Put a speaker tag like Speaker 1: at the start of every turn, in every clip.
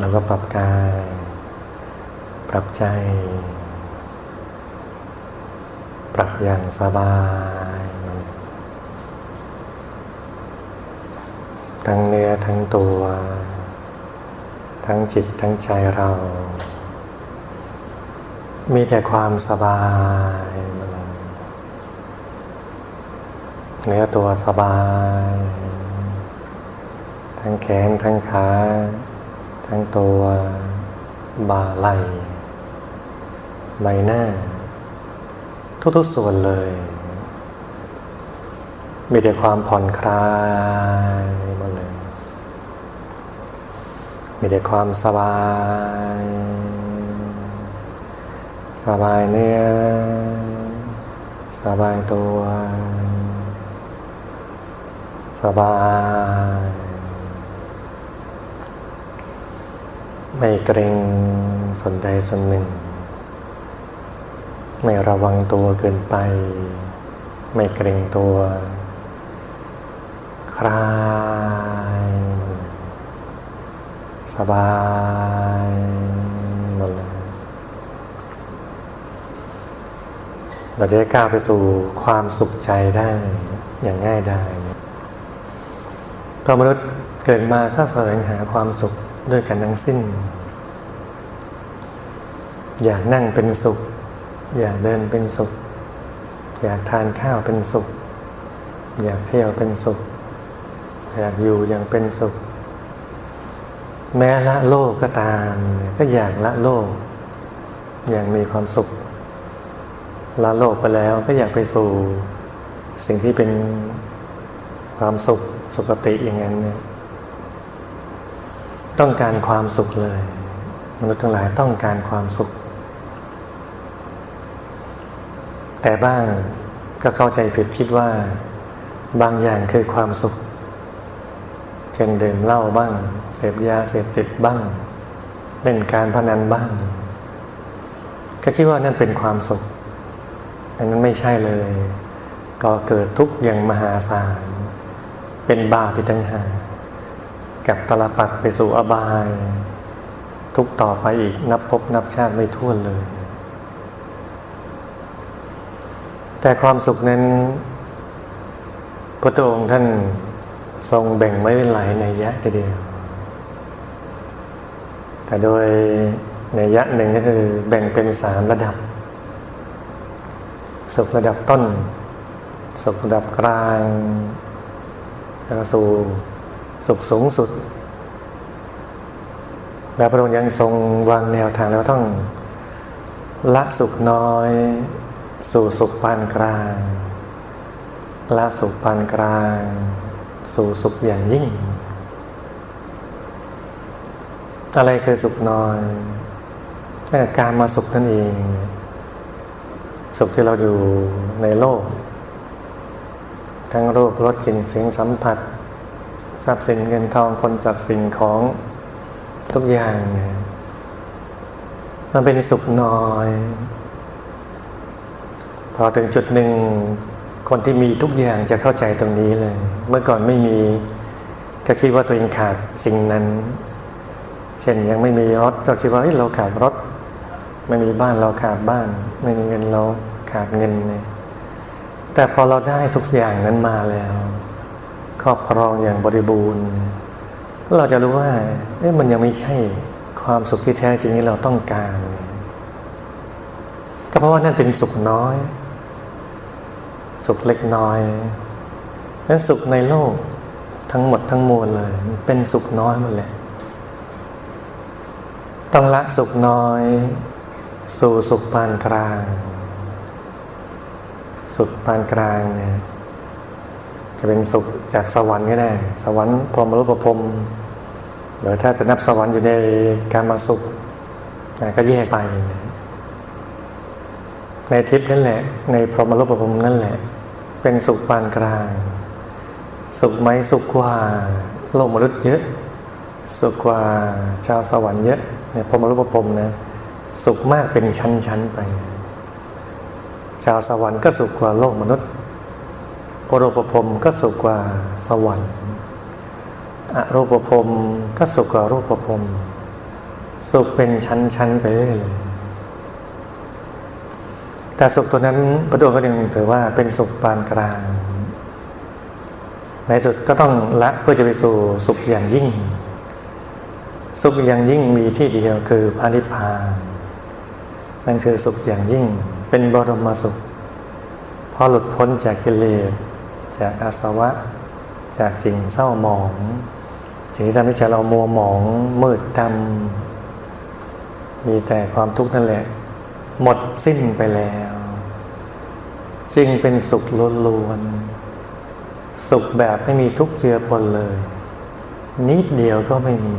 Speaker 1: เราก็ปรับกาย ปรับใจ ปรับอย่างสบาย ทั้งเนื้อทั้งตัว ทั้งจิตทั้งใจเรา มีแต่ความสบายเนื้อตัวสบาย ทั้งแขนทั้งขา ทั้งตัวบ่าไหล่ใบหน้า ทุกๆส่วนเลย มีแต่ความผ่อนคลายหมดเลย มีแต่ความสบาย สบายเนื้อ สบายตัว สบาย ไม่เกรงส่วนใดส่วนหนึ่ง ไม่ระวังตัวเกินไป ไม่เกรงตัว คลาย สบายหมดเลยเราจะได้ก้าวไปสู่ความสุขใจได้อย่างง่ายดายพราะมนุษย์เกิดมาก็แสวงหาความสุข ด้วยกันทั้งสิ้น อยากนั่งเป็นสุข อยากเดินเป็นสุข อยากทานข้าวเป็นสุข อยากเที่ยวเป็นสุข อยากอยู่อย่างเป็นสุข แม้ละโลกก็ตาม ก็อยากละโลก อย่างมีความสุข ละโลกไปแล้วก็อยากไปสู่ สิ่งที่เป็นความสุขสุขติอย่างนั้นเนี่ย ต้องการความสุขเลย มนุษย์ทั้งหลายต้องการความสุข แต่บ้างก็เข้าใจผิดคิดว่า บางอย่างคือความสุข เช่นดื่มเหล้าบ้าง เสพยาเสพติดบ้างเล่นการพนันบ้าง ก็คิดว่านั่นเป็นความสุขอันนั้นไม่ใช่เลย ก็เกิดทุกข์อย่างมหาศาล เป็นบาปไปตั้งหาก กับตลปัดไปสู่อบาย ทุกต่อไปอีกนับพบนับชาติไม่ท้วนเลย แต่ความสุขนั้น พระองค์ท่านทรงแบ่งไว้เป็นหลายในยะทีเดียว แต่โดยในยะหนึ่งก็คือแบ่งเป็นสามระดับ สุขระดับต้น สุขระดับกลางแล้วก็สู่ สุขสูงสุด และพระองค์ยังทรงวางแนวทางแล้วต้องละสุขน้อย สู่สุขปานกลาง ละสุขปานกลาง สู่สุขอย่างยิ่ง อะไรคือสุขน้อยการมาสุขนั่นเอง สุขที่เราอยู่ในโลก ทั้งรูปรสกลิ่นเสียงสัมผัส ทรัพย์สินเงินทองคนจัดสิ่งของทุกอย่างเนี่ยมันเป็นสุขน้อย พอถึงจุดหนึ่ง คนที่มีทุกอย่างจะเข้าใจตรงนี้เลย เมื่อก่อนไม่มีก็คิดว่าตัวเองขาดสิ่งนั้น เช่นยังไม่มีรถก็คิดว่าเฮ้ยเราขาดรถ ไม่มีบ้านเราขาดบ้าน ไม่มีเงินเราขาดเงินเนี่ยแต่พอเราได้ทุกอย่างนั้นมาแล้ว ครอบครองอย่างบริบูรณ์ก็เราจะรู้ว่าเอ๊ะมันยังไม่ใช่ความสุขที่แท้จริงที่เราต้องการ ก็เพราะว่านั่นเป็นสุขน้อย สุขเล็กน้อยนั้นสุขในโลกทั้งหมดทั้งมวลเลย เป็นสุขน้อยหมดเลยต้องละสุขน้อย สู่สุขปานกลาง สุขปานกลางเนี่ย จะเป็นสุขจากสวรรค์ก็ได้สวรรค์พรหมรูปภพหรือถ้าจะนับสวรรค์อยู่ในการมาสุขก็แยกไป ในทิพย์นั่นแหละ ในพรหมรูปภพนั่นแหละ เป็นสุขปานกลาง สุขไหมสุขกว่าโลกมนุษย์เยอะ สุขกว่าชาวสวรรค์เยอะในพรหมรูปภพนะสุขมากเป็นชั้นๆไป ชาวสวรรค์ก็สุขกว่าโลกมนุษย์ รปภพก็สุขกว่าสวรรค์อรูปภพก็สุขกว่ารูปภพสุขเป็นชั้นๆไปเรื่อยเลยแต่สุขตัวนั้นพระองก็ยังถือว่าเป็นสุขปานกลาง ในสุดก็ต้องละเพื่อจะไปสู่สุขอย่างยิ่ง สุขอย่างยิ่งมีที่เดียวคือพระนิพพานนั่นคือสุขอย่างยิ่ง เป็นบรมสุขพอหลุดพ้นจากกิเลส จากอาสวะ จากจริงเศร้าหมอง สิ่งที่ทำให้ใจเรามัวหมองมืดดำมีแต่ความทุกข์นั่นแหละ หมดสิ้นไปแล้ว จึงเป็นสุขล้วนๆสุขแบบไม่มีทุกข์เจือปนเลย นิดเดียวก็ไม่มี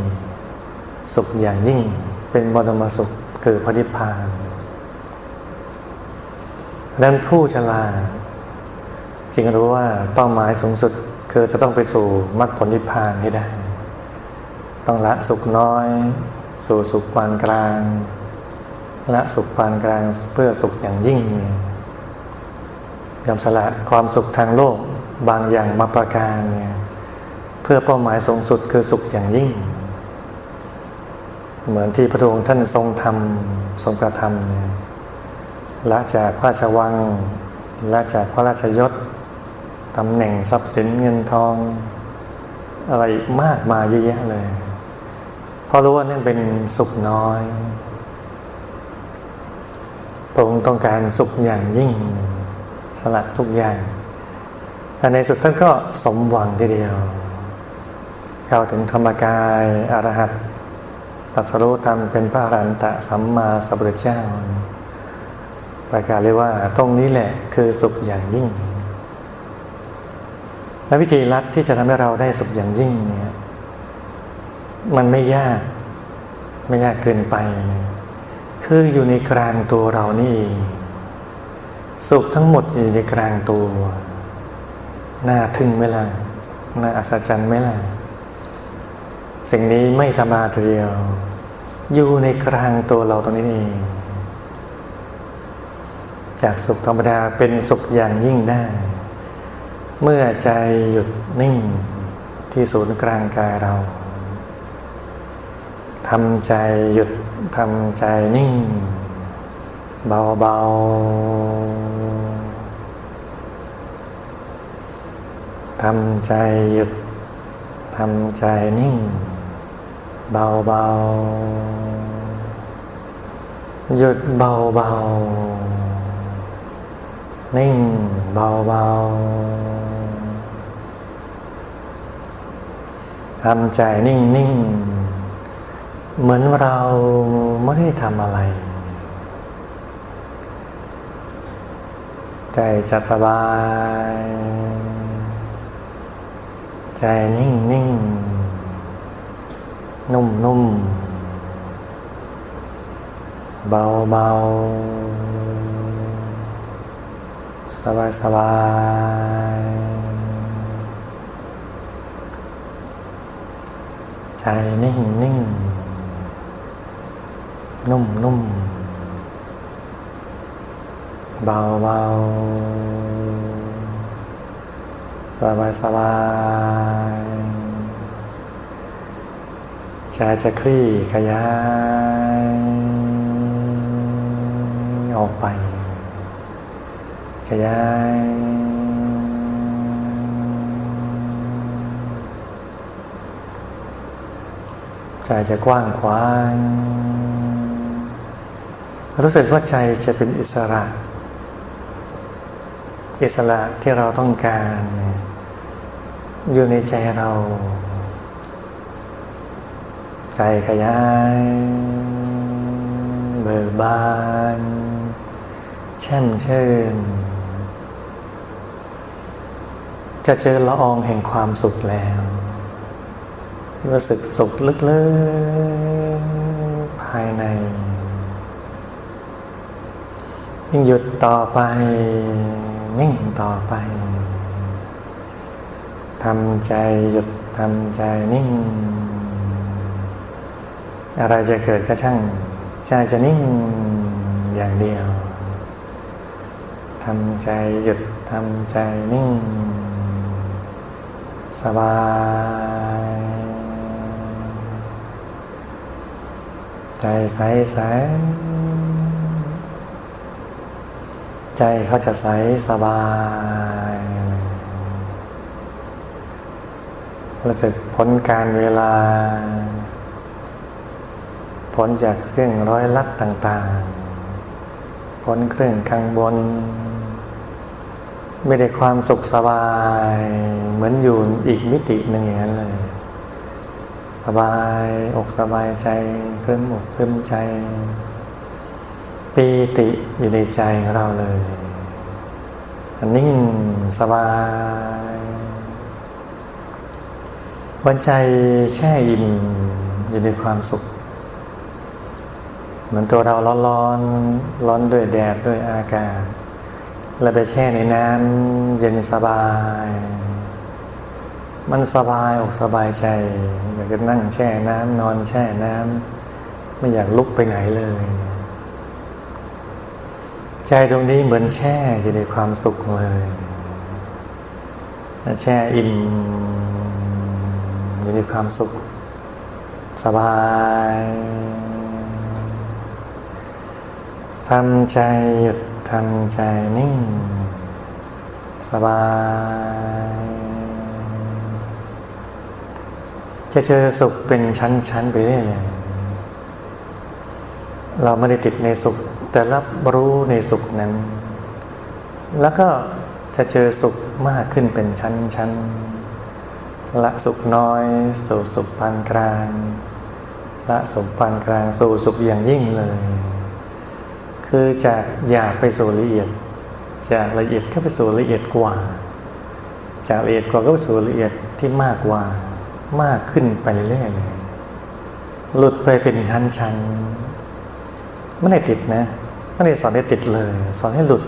Speaker 1: สุขอย่างยิ่งเป็นบรมสุขคือพระนิพพานดังนั้นผู้ฉลาด จึงรู้ว่าเป้าหมายสูงสุดคือจะต้องไปสู่มรรคผลนิพพานให้ได้ ต้องละสุขน้อย สู่สุขปานกลาง ละสุขปานกลางเพื่อสุขอย่างยิ่งยอมสละความสุขทางโลกบางอย่างมาประการเนี่ยเพื่อเป้าหมายสูงสุดคือสุขอย่างยิ่ง เหมือนที่พระองค์ท่านทรงทำทรงกระทำเนี่ยละจากพระราชวังละจากพระราชยศ ตำแหน่งทรัพย์สินเงินทอง อะไรมากมายเยอะแยะเลย เพราะรู้ว่านั่นเป็นสุขน้อยพระองค์ต้องการสุขอย่างยิ่งสละทุกอย่างแต่ในสุดท่านก็สมหวังทีเดียวเข้าถึงธรรมกายอรหัตตัสรู้ธรรมเป็นพระอรหันตะสัมมาสัมพุทธเจ้าประกาศเลยว่าตรงนี้แหละคือสุขอย่างยิ่ง และวิธีลัดที่จะทำให้เราได้สุขอย่างยิ่งเนี่ยมันไม่ยาก ไม่ยากเกินไปนะคืออยู่ในกลางตัวเรานี่เองสุขทั้งหมดอยู่ในกลางตัวน่าทึ่งไหมล่ะน่าอัศจรรย์ไหมล่ะสิ่งนี้ไม่ธรรมดาทีเดียว อยู่ในกลางตัวเราตรงนี้เอง จากสุขธรรมดาเป็นสุขอย่างยิ่งได้ เมื่อใจหยุดนิ่งที่ศูนย์กลางกายเราทำใจหยุดทำใจนิ่ง เบาๆทำใจหยุดทำใจนิ่ง เบาๆหยุดเบาๆนิ่งเบาๆ ทำใจนิ่งนิ่งเหมือนเราไม่ได้ทำอะไร ใจจะสบาย ใจนิ่งนิ่งนุ่มนุ่มเบาเบาสบายสบาย ใจนิ่งนิ่งนุ่มนุ่มเบาเบาสบายสบายใจจะคลี่ขยายออกไปขยาย ใจจะกว้างขวางรู้สึกว่าใจจะเป็นอิสระ อิสระที่เราต้องการ อยู่ในใจเรา ใจขยายเบิกบานแช่มชื่น จะเจอละอองแห่งความสุขแล้ว รู้สึกสุขลึกๆภายใน ยิ่งหยุดต่อไป นิ่งต่อไปทำใจหยุดทำใจนิ่ง อะไรจะเกิดก็ช่าง ใจจะนิ่งอย่างเดียวทำใจหยุดทำใจนิ่ง สบาย ใจใสใสใจเขาจะใสสบาย รู้สึกพ้นการเวลา พ้นจากเครื่องร้อยลัดต่างๆ พ้นเครื่องข้างบน ไม่ได้ความสุขสบาย เหมือนอยู่อีกมิติหนึ่งอย่างนั้นเลย สบายอกสบายใจเคลื่อนอกเคลื่อนใจ ปีติอยู่ในใจของเราเลยนิ่งสบายวันใจแช่อิ่มอยู่ในความสุข เหมือนตัวเราร้อนร้อนร้อนด้วยแดดด้วยอากาศแล้วไปแช่ในน้ำเย็นสบาย มันสบายอกสบายใจ อยากจะนั่งแช่น้ำนอนแช่น้ำไม่อยากลุกไปไหนเลย ใจตรงนี้เหมือนแช่อยู่ในความสุขเลยแช่อิ่มอยู่ในความสุข สบายทำใจหยุดทำใจนิ่ง สบาย จะเจอสุขเป็นชั้นๆไปเรื่อยๆเราไม่ได้ติดในสุข แต่รับรู้ในสุขนั้น แล้วก็จะเจอสุขมากขึ้นเป็นชั้นๆละสุขน้อยสู่สุขปานกลางละสุขปานกลางสู่สุขอย่างยิ่งเลย คือจากอยากไปสู่ละเอียด จากละเอียดก็ไปสู่ละเอียดกว่า จากละเอียดกว่าก็ไปสู่ละเอียดที่มากกว่า มากขึ้นไปเรื่อยๆเลยหลุดไปเป็นชั้นๆไม่ได้ติดนะไม่ได้สอนให้ติดเลย สอนให้หลุด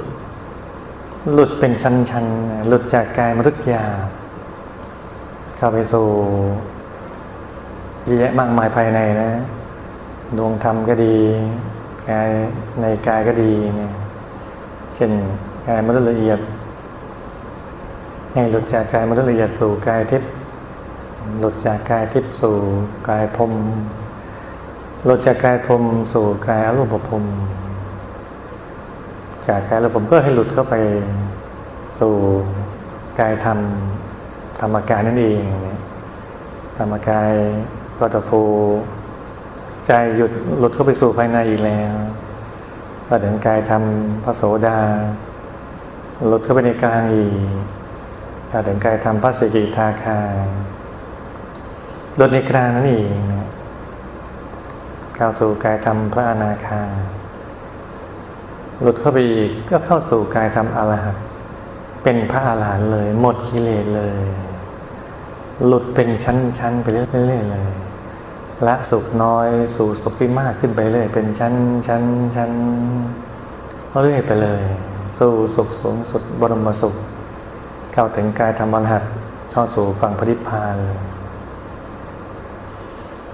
Speaker 1: หลุดเป็นชั้นๆหลุดจากกายมรุษยาเข้าไปสู่เยอะแยะมากมายภายในนะดวงธรรมก็ดีกายในกายก็ดีเนี่ยเช่นกายมนุษย์ละเอียดให้หลุดจากกายมนุษย์ละเอียดสู่กายทิพย์ หลุดจากกายทิพย์สู่กายพรมหลุดจากกายพรมสู่กายอรูปภพจากกายอรูปภพก็ให้หลุดเข้าไปสู่กายธรรมธรรมกายนั่นเองธรรมกายปฐพูใจหยุดหลุดเข้าไปสู่ภายในอีกแล้วพอถึงกายทำพระโสดาหลุดเข้าไปในกลางอีกอถึงกายทำพระสกิทาคา ลุดในกลางนั่นเองเข้าสู่กายทำพระอนาคาหลุดเข้าไปอีกก็เข้าสู่กายทำอรหัตเป็นพระอาหารหันต์เลย หมดกิเลสเลย หลุดเป็นชั้นๆไปเรื่อยๆเลยละสุขน้อยสู่สุขที่มากขึ้นไปเรื่อยเป็นชั้นชั้นชั้นเรื่อยไปเลย สู่สุขสูงสุดบรมสุข เข้าถึงกายธรรมหัตเข้าสู่ฝั่งพระนิพพานเลย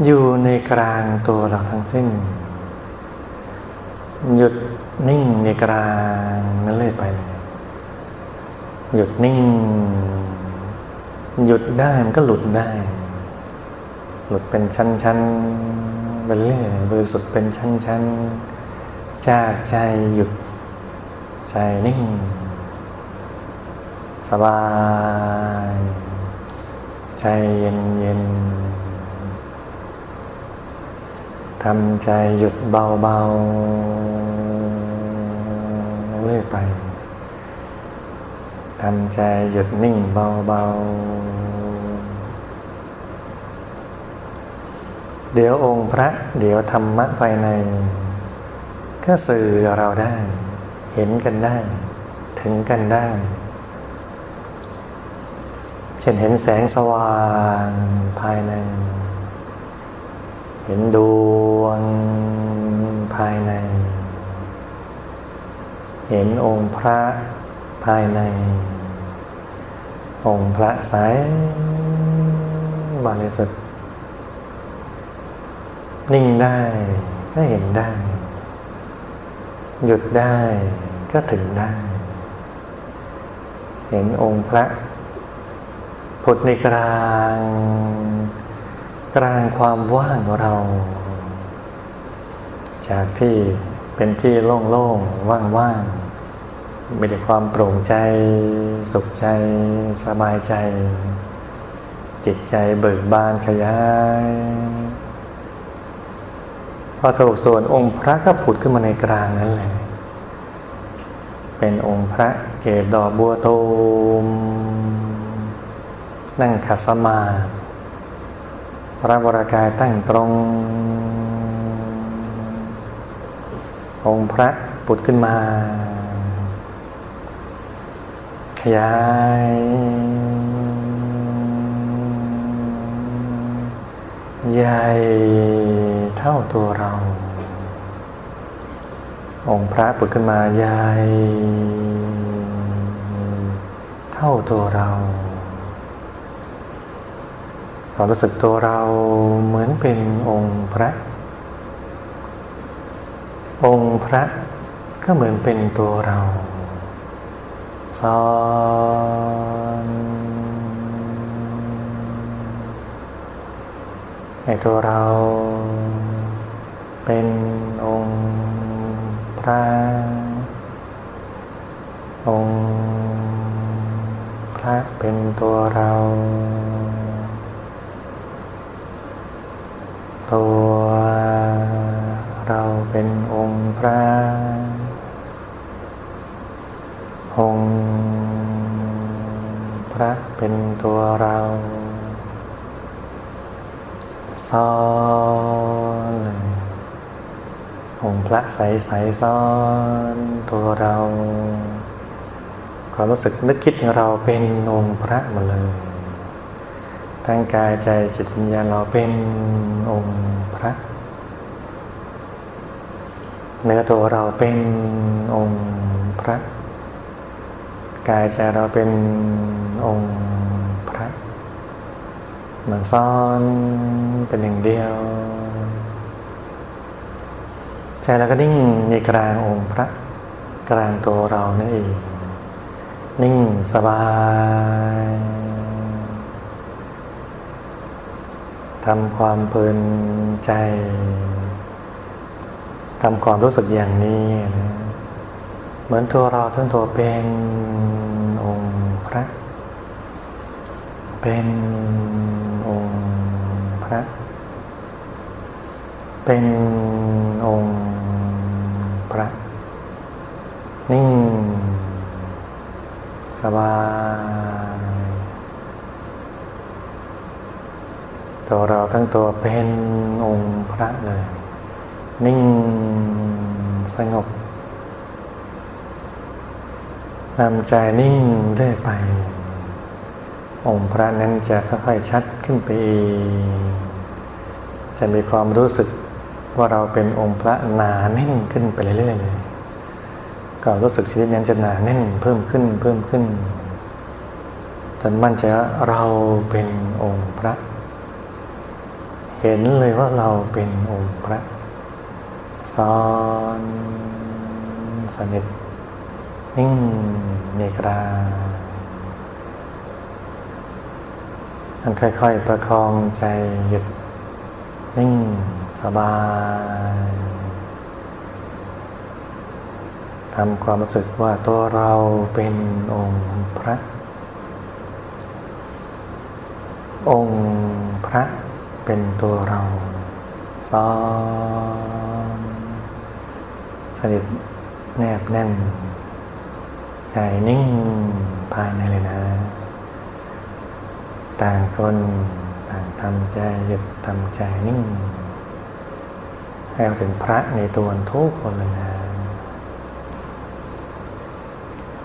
Speaker 1: อยู่ในกลางตัวเราทั้งสิ้น หยุดนิ่งในกลางนั่นเลยไปหยุดนิ่ง หยุดได้มันก็หลุดได้ หลุดเป็นชั้นๆไปเรื่อยบริสุทธิ์เป็นชั้นๆจากใจหยุด ใจนิ่ง สบาย ใจเย็นเย็น ทำใจหยุดเบาๆเรื่อยไป ทำใจหยุดนิ่งเบาๆ เดี๋ยวองค์พระ เดี๋ยวธรรมะภายใน ก็สื่อเราได้ เห็นกันได้ ถึงกันได้ เช่นเห็นแสงสว่างภายใน เห็นดวงภายใน เห็นองค์พระภายใน องค์พระใสบริสุทธิ์นิ่งได้ก็เห็นได้ หยุดได้ก็ถึงได้ เห็นองค์พระผุดในกลาง กลางความว่างของเรา จากที่เป็นที่โล่งๆ ว่างๆ มีแต่ความโปร่งใจ สุขใจ สบายใจ จิตใจเบิกบานขยาย พอถูกส่วนองค์พระก็ผุดขึ้นมาในกลางนั้นแหละ เป็นองค์พระเกศดอกบัวตูมนั่งขัดสมาธิ พระวรากายตั้งตรง องค์พระปุดขึ้นมา ขยาย ใหญ่เท่าตัวเรา องค์พระปุดขึ้นมาใหญ่ เท่าตัวเรา ความรู้สึกตัวเราเหมือนเป็นองค์พระ องค์พระก็เหมือนเป็นตัวเราซ้อนในตัวเรา เป็นองค์พระ องค์พระเป็นตัวเรา ตัวเราเป็นองค์พระ องค์พระเป็นตัวเรา ซ้อนเลยองค์ พระใสใสซ้อนตัวเราความรู้สึกนึกคิดของเราเป็นองค์พระหมาเลยทั้งกายใจจิตวิญญาณเราเป็นองค์พระ เนื้อตัวเราเป็นองค์พระ กายใจเราเป็นองค์พระเหมือนซ้อนเป็นหนึ่งเดียว ใจเราก็นิ่งในกลางองค์พระกลางตัวเรานั่นเอง นิ่งสบายทำความเพลินใจทำความรู้สึกอย่างนี้นะเหมือนตัวเราทั้งตัวเป็นองค์พระ เป็นองค์พระ เป็นองค์ พระนิ่งสบาย ตัวเราทั้งตัวเป็นองค์พระเลย นิ่งสงบนำใจนิ่งเรื่อยไป องค์พระนั้นจะค่อยๆชัดขึ้นไป จะมีความรู้สึก ว่าเราเป็นองค์พระหนาแน่นขึ้นไปเรื่อยๆเลยก็รู้สึกชีวิตนั้นจะหนาแน่นเพิ่มขึ้นเพิ่มขึ้นจนมั่นใจว่าเราเป็นองค์พระ เห็นเลยว่าเราเป็นองค์พระซ้อนสนิทนิ่งในกลาท่านค่อยๆประคองใจหยุดนิ่ง สบายทำความรู้สึกว่าตัวเราเป็นองค์พระ องค์พระเป็นตัวเราซ้อนสนิทแนบแน่น ใจนิ่งภายในเลยนะ ต่างคนต่างทำใจหยุดทำใจนิ่ง แล้วถึงพระในตัวทุกคนเลยนะ